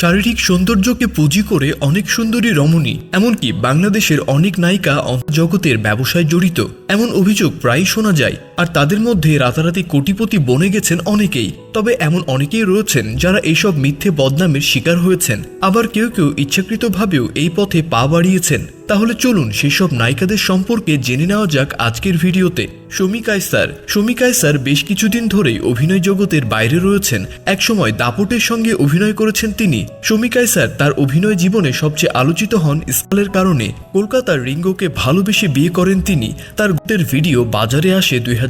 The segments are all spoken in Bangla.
শারীরিক সৌন্দর্যকে পুঁজি করে অনেক সুন্দরী রমণী, এমনকি বাংলাদেশের অনেক নায়িকা জগতের ব্যবসায় জড়িত। এমন অভিযোগ প্রায়ই শোনা যায়। আর তাদের মধ্যে রাতারাতি কোটিপতি বনে গেছেন অনেকেই, তবে এমন অনেকেই রয়েছেন যারা এইসব মিথ্যে বদনামের শিকার হয়েছেন। আবার কেউ কেউ ইচ্ছাকৃতভাবেও এই পথে পা বাড়িয়েছেন। তাহলে চলুন সেসব নায়িকাদের সম্পর্কে জেনে নেওয়া যাক আজকের ভিডিওতে। শমী কায়সার শমী কায়সার বেশ কিছুদিন ধরেই অভিনয় জগতের বাইরে রয়েছেন। একসময় দাপটের সঙ্গে অভিনয় করেছেন তিনি। শমী কায়সার তার অভিনয় জীবনে সবচেয়ে আলোচিত হন স্কুলের কারণে। কলকাতার রিঙ্গোকে ভালোবেসে বিয়ে করেন তিনি। তার ভিডিও বাজারে আসে দুই হাজার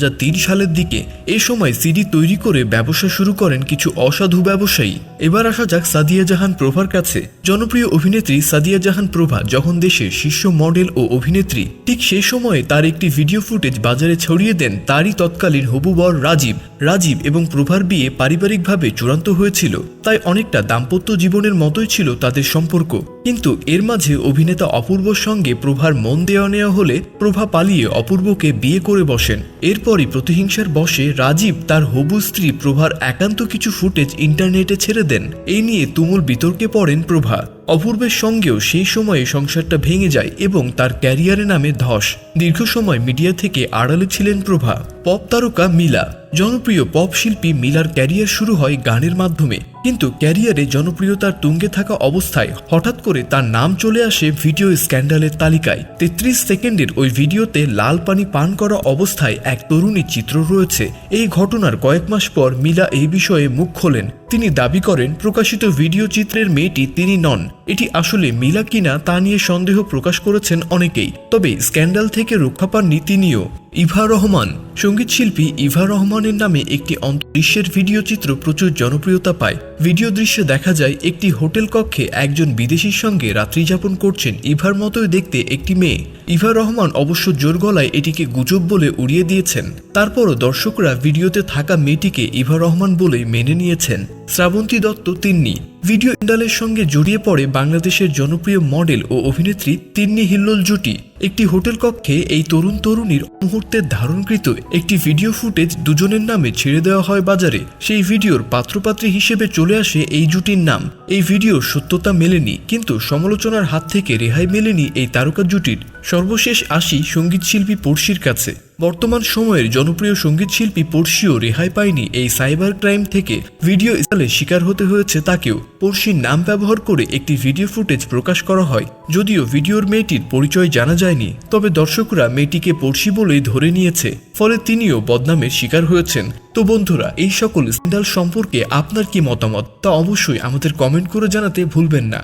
সালের দিকে এ সময় সিডি তৈরি করে ব্যবসা শুরু করেন কিছু অসাধু ব্যবসায়ী। এবার আসা যাক সাদিয়া জাহান প্রভার কাছে। জনপ্রিয় অভিনেত্রী সাদিয়া জাহান প্রভা যখন দেশের শীর্ষ মডেল ও অভিনেত্রী, ঠিক সেই সময়ে তার একটি ভিডিও ফুটেজ বাজারে ছড়িয়ে দেন তারই তৎকালীন হবু বর রাজীব। রাজীব এবং প্রভার বিয়ে পারিবারিকভাবে চূড়ান্ত হয়েছিল, তাই অনেকটা দাম্পত্য জীবনের মতোই ছিল তাদের সম্পর্ক। কিন্তু এর মাঝে অভিনেতা অপূর্বর সঙ্গে প্রভার মন দেওয়া নেওয়া হলে প্রভা পালিয়ে অপূর্বকে বিয়ে করে বসেন। এরপরই প্রতিহিংসার বসে রাজীব তার হবু স্ত্রী প্রভার একান্ত কিছু ফুটেজ ইন্টারনেটে ছেড়ে দেন। এই নিয়ে তুমুল বিতর্কে পড়েন প্রভা। অপূর্বের সঙ্গেও সেই সময়ে সংসারটা ভেঙে যায় এবং তার ক্যারিয়ারে নামে ধস। দীর্ঘ সময় মিডিয়া থেকে আড়ালে ছিলেন প্রভা। পপ তারকা মিলা। জনপ্রিয় পপ শিল্পী মিলার ক্যারিয়ার শুরু হয় গানের মাধ্যমে। কিন্তু ক্যারিয়ারে জনপ্রিয়তার তুঙ্গে থাকা অবস্থায় হঠাৎ করে তার নাম চলে আসে ভিডিও স্ক্যান্ডালের তালিকায়। তেত্রিশ সেকেন্ডের ওই ভিডিওতে লাল পানি পান করা অবস্থায় এক তরুণীর চিত্র রয়েছে। এই ঘটনার কয়েক মাস পর মিলা এই বিষয়ে মুখ খোলেন। তিনি দাবি করেন, প্রকাশিত ভিডিও চিত্রের মেয়েটি তিনি নন। এটি আসলে মিলা কিনা তা নিয়ে সন্দেহ প্রকাশ করেছেন অনেকেই, তবে স্ক্যান্ডাল থেকে রক্ষা পাননি তিনিও। ইভা রহমান, সংগীত শিল্পী ইভা রহমানের নামে একটি অন্তর্দৃশ্যের ভিডিও চিত্র প্রচুর জনপ্রিয়তা পায়। ভিডিও দৃশ্যে দেখা যায়, একটি হোটেল কক্ষে একজন বিদেশির সঙ্গে রাত্রিযাপন করছেন। ইভার মতোই দেখতে একটি মেয়ে। ইভা রহমান অবশ্য জোর গলায় এটিকে গুজব বলে উড়িয়ে দিয়েছেন। তারপরও দর্শকরা ভিডিওতে থাকা মেয়েটিকে ইভা রহমান বলেই মেনে নিয়েছেন। শ্রাবন্তী দত্ত তিন্নি। ভিডিও ইন্ডালের সঙ্গে জড়িয়ে পড়ে বাংলাদেশের জনপ্রিয় মডেল ও অভিনেত্রী তিন্নি হিল্লোল জুটি। একটি হোটেল কক্ষে এই তরুণ তরুণীর মুহূর্তের ধারণকৃত একটি ভিডিও ফুটেজ দুজনের নামে ছেড়ে দেওয়া হয় বাজারে। সেই ভিডিওর পাত্রপাত্রী হিসেবে চলে আসে এই জুটির নাম। এই ভিডিওর সত্যতা মেলেনি, কিন্তু সমালোচনার হাত থেকে রেহাই মেলেনি এই তারকা জুটির। সর্বশেষ আসি সংগীত শিল্পী পড়শির কাছে। বর্তমান সময়ের জনপ্রিয় সংগীত শিল্পী পড়শিও রেহাই পায়নি এই সাইবার ক্রাইম থেকে। ভিডিও ইস্তালে শিকার হতে হয়েছে তাকেও। পড়শির নাম ব্যবহার করে একটি ভিডিও ফুটেজ প্রকাশ করা হয়। যদিও ভিডিওর মেয়েটির পরিচয় জানা যায়নি, তবে দর্শকরা মেয়েটিকে পড়শি বলেই ধরে নিয়েছে। ফলে তিনিও বদনামের শিকার হয়েছেন। তো বন্ধুরা, এই সকল স্ক্যান্ডাল সম্পর্কে আপনার কি মতামত? তা অবশ্যই আমাদের কমেন্ট করে জানাতে ভুলবেন না।